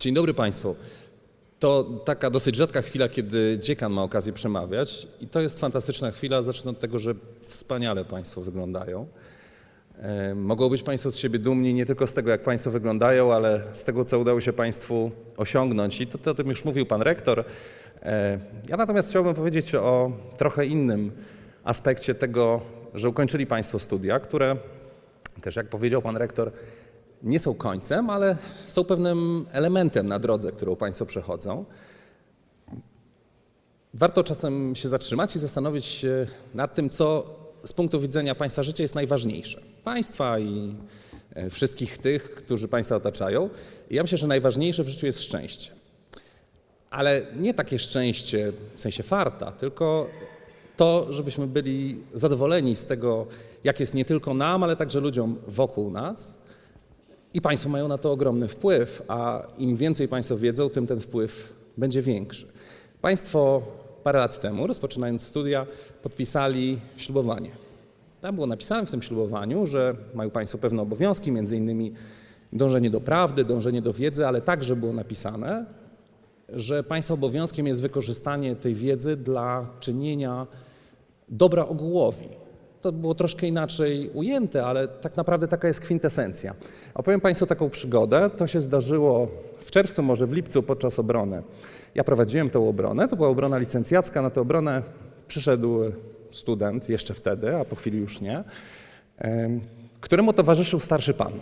Dzień dobry Państwu. To taka dosyć rzadka chwila, kiedy dziekan ma okazję przemawiać i to jest fantastyczna chwila. Zacznę od tego, że wspaniale Państwo wyglądają. E, Mogą być Państwo z siebie dumni nie tylko z tego, jak Państwo wyglądają, ale z tego, co udało się Państwu osiągnąć. I to, to o tym już mówił Pan Rektor. E, Ja natomiast chciałbym powiedzieć o trochę innym aspekcie tego, że ukończyli Państwo studia, które też jak powiedział Pan Rektor, nie są końcem, ale są pewnym elementem na drodze, którą Państwo przechodzą. Warto czasem się zatrzymać i zastanowić się nad tym, co z punktu widzenia Państwa życia jest najważniejsze. Państwa i e, wszystkich tych, którzy Państwa otaczają. I ja myślę, że najważniejsze w życiu jest szczęście. Ale nie takie szczęście w sensie farta, tylko to, żebyśmy byli zadowoleni z tego, jak jest nie tylko nam, ale także ludziom wokół nas. I Państwo mają na to ogromny wpływ, a im więcej Państwo wiedzą, tym ten wpływ będzie większy. Państwo parę lat temu, rozpoczynając studia, podpisali ślubowanie. Tam było napisane w tym ślubowaniu, że mają Państwo pewne obowiązki, między innymi dążenie do prawdy, dążenie do wiedzy, ale także było napisane, że Państwa obowiązkiem jest wykorzystanie tej wiedzy dla czynienia dobra ogółowi. To było troszkę inaczej ujęte, ale tak naprawdę taka jest kwintesencja. Opowiem Państwu taką przygodę. To się zdarzyło w czerwcu, może w lipcu podczas obrony. Ja prowadziłem tą obronę, to była obrona licencjacka. Na tę obronę przyszedł student, jeszcze wtedy, a po chwili już nie, em, któremu towarzyszył starszy pan.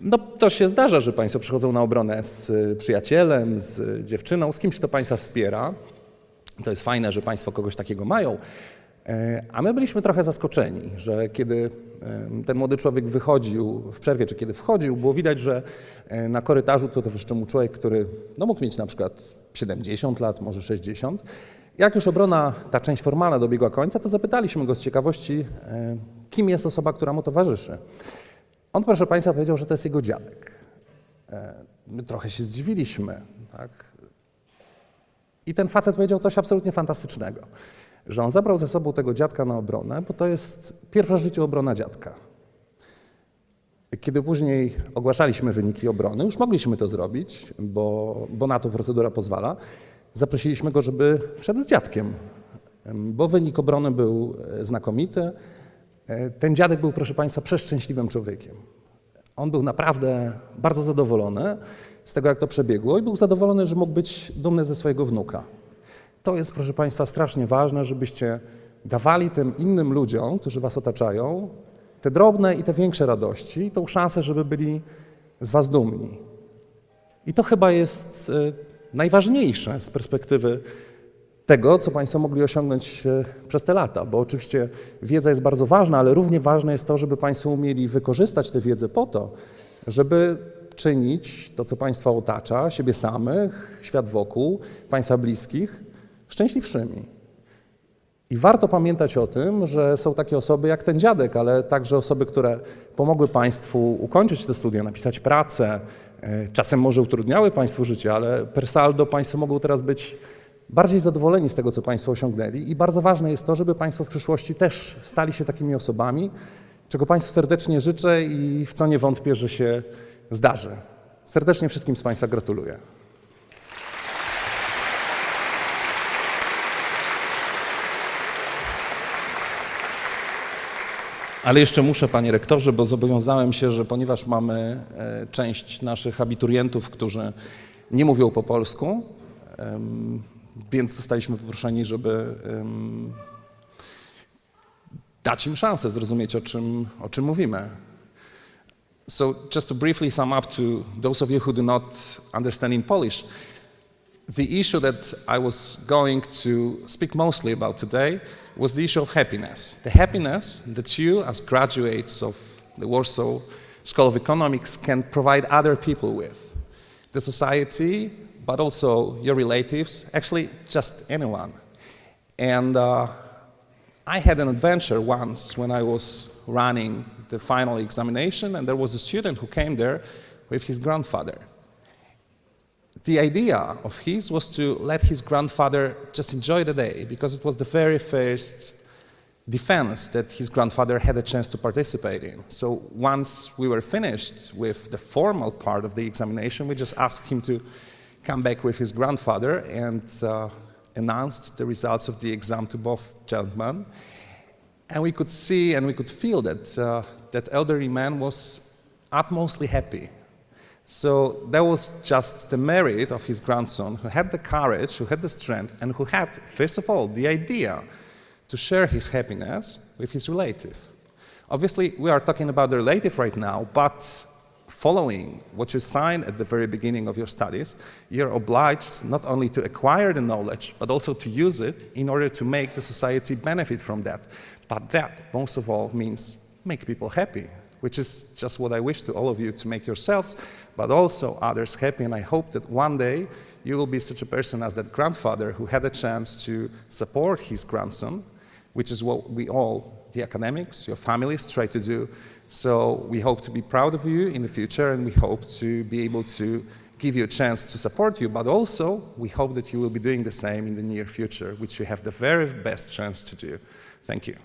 No to się zdarza, że Państwo przychodzą na obronę z y, przyjacielem, z dziewczyną, z kimś, kto Państwa wspiera. To jest fajne, że Państwo kogoś takiego mają. E, A my byliśmy trochę zaskoczeni, że kiedy ten młody człowiek wychodził w przerwie, czy kiedy wchodził, było widać, że e, na korytarzu to towarzyszył mu człowiek, który no, mógł mieć na przykład 70 lat, może 60. Jak już obrona, ta część formalna dobiegła końca, to zapytaliśmy go z ciekawości, e, kim jest osoba, która mu towarzyszy. On, proszę Państwa, powiedział, że to jest jego dziadek. My trochę się zdziwiliśmy. Tak? I ten facet powiedział coś absolutnie fantastycznego, że on zabrał ze sobą tego dziadka na obronę, bo to jest pierwsza w życiu obrona dziadka. Kiedy później ogłaszaliśmy wyniki obrony, już mogliśmy to zrobić, bo, bo na to procedura pozwala, zaprosiliśmy go, żeby wszedł z dziadkiem, em, bo wynik obrony był e, znakomity. E, Ten dziadek był, proszę Państwa, przeszczęśliwym człowiekiem. On był naprawdę bardzo zadowolony z tego, jak to przebiegło i był zadowolony, że mógł być dumny ze swojego wnuka. To jest, proszę Państwa, strasznie ważne, żebyście dawali tym innym ludziom, którzy Was otaczają, te drobne i te większe radości, tą szansę, żeby byli z Was dumni. I to chyba jest e, najważniejsze z perspektywy tego, co Państwo mogli osiągnąć e, przez te lata, bo oczywiście wiedza jest bardzo ważna, ale równie ważne jest to, żeby Państwo umieli wykorzystać tę wiedzę po to, żeby czynić to, co Państwa otacza, siebie samych, świat wokół, Państwa bliskich, szczęśliwszymi. I warto pamiętać o tym, że są takie osoby jak ten dziadek, ale także osoby, które pomogły Państwu ukończyć te studia, napisać pracę, e, czasem może utrudniały Państwu życie, ale per saldo Państwo mogą teraz być bardziej zadowoleni z tego, co Państwo osiągnęli. I bardzo ważne jest to, żeby Państwo w przyszłości też stali się takimi osobami, czego Państwu serdecznie życzę i w co nie wątpię, że się zdarzy. Serdecznie wszystkim z Państwa gratuluję. Ale jeszcze muszę, panie rektorze, bo zobowiązałem się, że ponieważ mamy e, część naszych abiturientów, którzy nie mówią po polsku, więc zostaliśmy poproszeni, żeby dać im szansę zrozumieć, o czym, o czym mówimy. So, just to briefly sum up to those of you who do not understand in Polish, the issue that I was going to speak mostly about today was the issue of happiness. The happiness that you, as graduates of the Warsaw School of Economics, can provide other people with. The society, but also your relatives, actually, just anyone. And uh, I had an adventure once when I was running the final examination, and there was a student who came there with his grandfather. The idea of his was to let his grandfather just enjoy the day because it was the very first defense that his grandfather had a chance to participate in. So once we were finished with the formal part of the examination, we just asked him to come back with his grandfather and uh, announced the results of the exam to both gentlemen. And we could see and we could feel that uh, that elderly man was utmostly happy. So that was just the merit of his grandson, who had the courage, who had the strength, and who had, first of all, the idea to share his happiness with his relative. Obviously, we are talking about the relative right now, but following what you signed at the very beginning of your studies, you're obliged not only to acquire the knowledge, but also to use it in order to make the society benefit from that. But that, most of all, means make people happy, which is just what I wish to all of you to make yourselves, but also others happy. And I hope that one day you will be such a person as that grandfather who had a chance to support his grandson, which is what we all, the academics, your families, try to do. So we hope to be proud of you in the future, and we hope to be able to give you a chance to support you, but also we hope that you will be doing the same in the near future, which you have the very best chance to do. Thank you.